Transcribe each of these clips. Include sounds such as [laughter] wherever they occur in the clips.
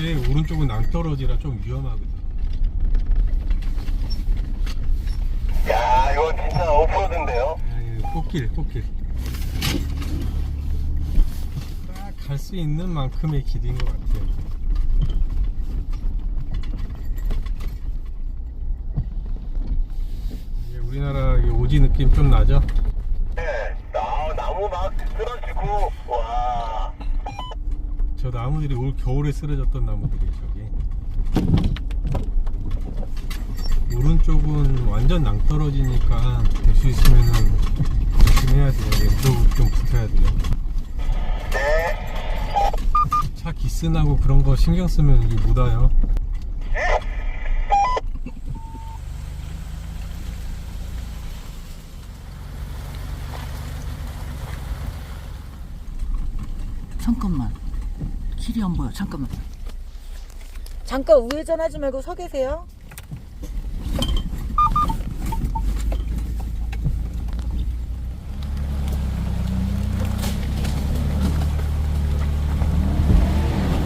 이게 오른쪽은 낭떠러지라 좀 위험하거든. 야, 이건 진짜 오프로드인데요. 아, 꽃길, 꽃길. 딱 갈 수 있는 만큼의 길인 것 같아요. 이게 우리나라 이 오지 느낌 좀 나죠? 네. 나, 나무 막 쓰러지고, 와. 저 나무들이 올 겨울에 쓰러졌던 나무들이 저기. 오른쪽은 완전 낭떠러지니까 될 수 있으면은 조심해야 돼요. 왼쪽 좀 붙어야 돼요. 네. 차 기스나고 그런 거 신경 쓰면 이게 못 와요. 잠깐만. 길이 안 보여. 잠깐만. 잠깐 우회전하지 말고 서 계세요.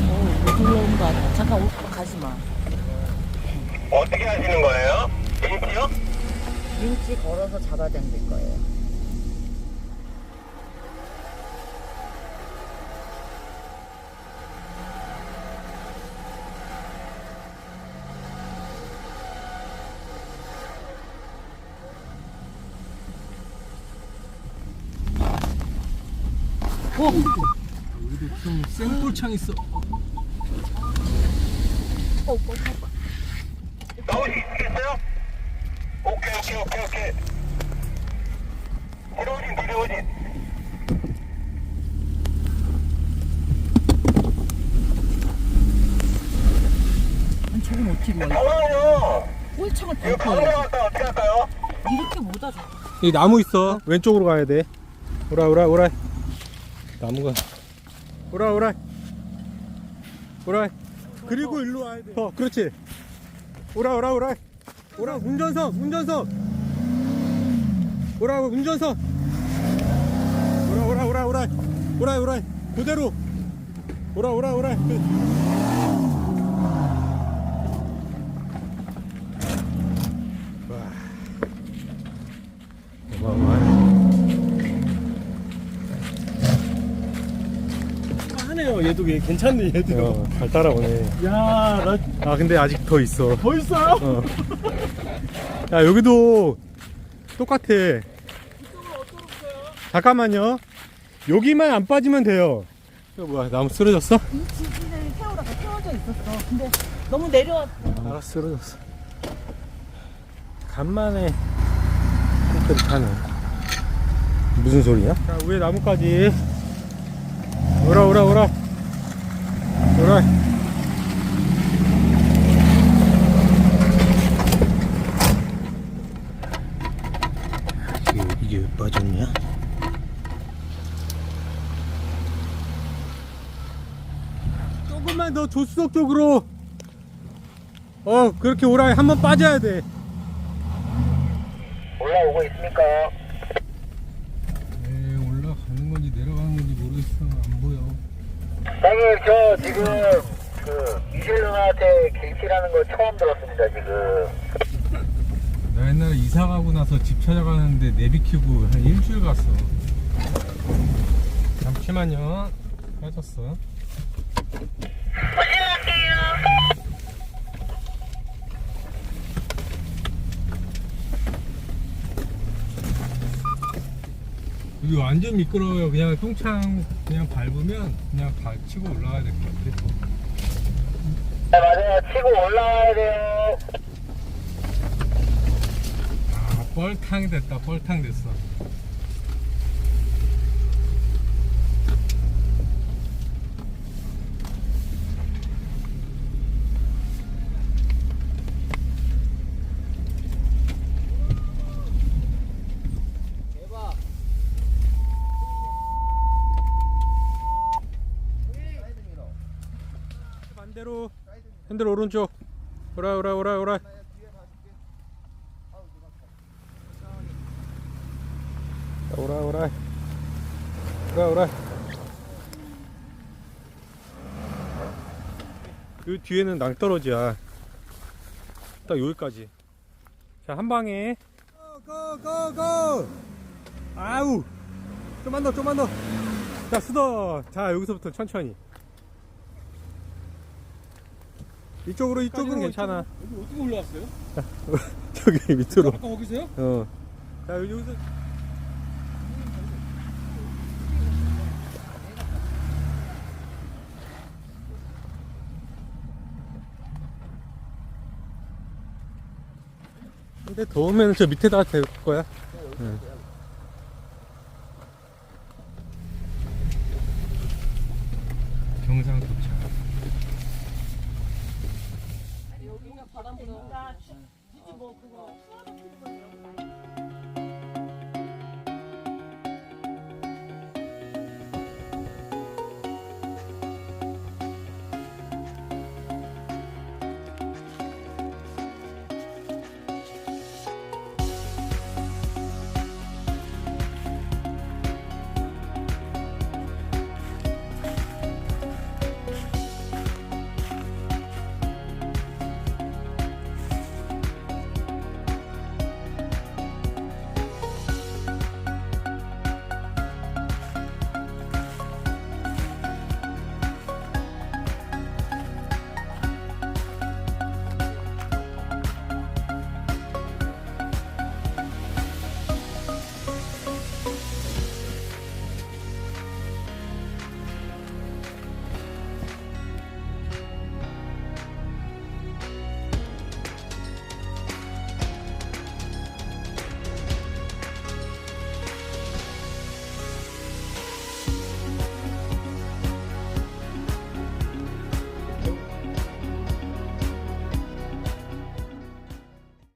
어, 못 올라오는 거 아니야. 잠깐 오, 가지 마. 어떻게 하시는 거예요? 인치요? 윈치 걸어서 잡아당길 거예요. 어? 우리도 좀 생골창 있어. 나올 수 있겠어요? 오케이, 오케이, 오케이, 오케이. 내려오진, 내려오진. 아니, 저건 어떻게 와? 잠깐만요. 꼴창을 이거 밟고 왔다 어떻게 할까요? 이렇게 못 와줘. 이 나무 있어. 왼쪽으로 가야 돼. 오라 오라 오라. 나무가. 오라 오라. 오라. 그리고 일로 와야 돼. 어, 그렇지. 오라 오라 오라. 오라 운전석 운전석. 오라 운전석. 오라 오라 오라 오라. 오라 오라. 그대로. 오라 오라 오라. 그- 와. 어마어마하네. 하네요. 얘도 얘 괜찮네. 얘도. 어, 잘 따라오네. 야, 나더아 근데 아직 더 있어. 있어요? 어. 야 여기도 똑같아. 잠깐만요. 여기만 안 빠지면 돼요. 이거 뭐야 나무 쓰러졌어? 이 지지를 세우다가 태워져 있었어. 근데 너무 내려왔어. 알아 쓰러졌어. 간만에 콘크리 타네. 무슨 소리야? 자 위에 나무까지. 오라 오라 오라. 오라. 이게, 이게 왜 빠졌냐? 조금만 더 조수석 쪽으로 어 그렇게 오라 한번 빠져야 돼 올라오고 있습니까? 에 올라가는 건지 내려가는 건지 모르겠어 안 보여 형님, 저 지금 그 미셸 누나한테 길치라는 거 처음 들었습니다, 지금. 나 옛날에 이사 가고 나서 집 찾아가는데 내비 켜고 한 일주일 갔어. 잠시만요. 빠졌어 여기 완전 미끄러워요 그냥 똥창 그냥 밟으면 그냥 다 치고 올라가야 될 것 같아 네, 맞아요. 치고 올라와야 돼요. 아 뻘탕이 됐다 뻘탕 됐어 핸들 오른쪽 오라 오라 오라 오라 오라 오라 오라 오라 요 뒤에는 낭떠러지야. 딱 여기까지. 자, 한 방에. 고, 고, 고! 아우! 좀만 더, 좀만 더. 자, 수더. 자, 여기서부터 천천히. 이쪽으로, 이쪽은 괜찮아. 여기 어떻게 올라왔어요? [laughs] 저기 밑으로. 아까 거기서요? 어. 자, 여기서. 근데 더우면 저 밑에다 댈 거야. 응. 바람 불어. 그러니까 뭐 그거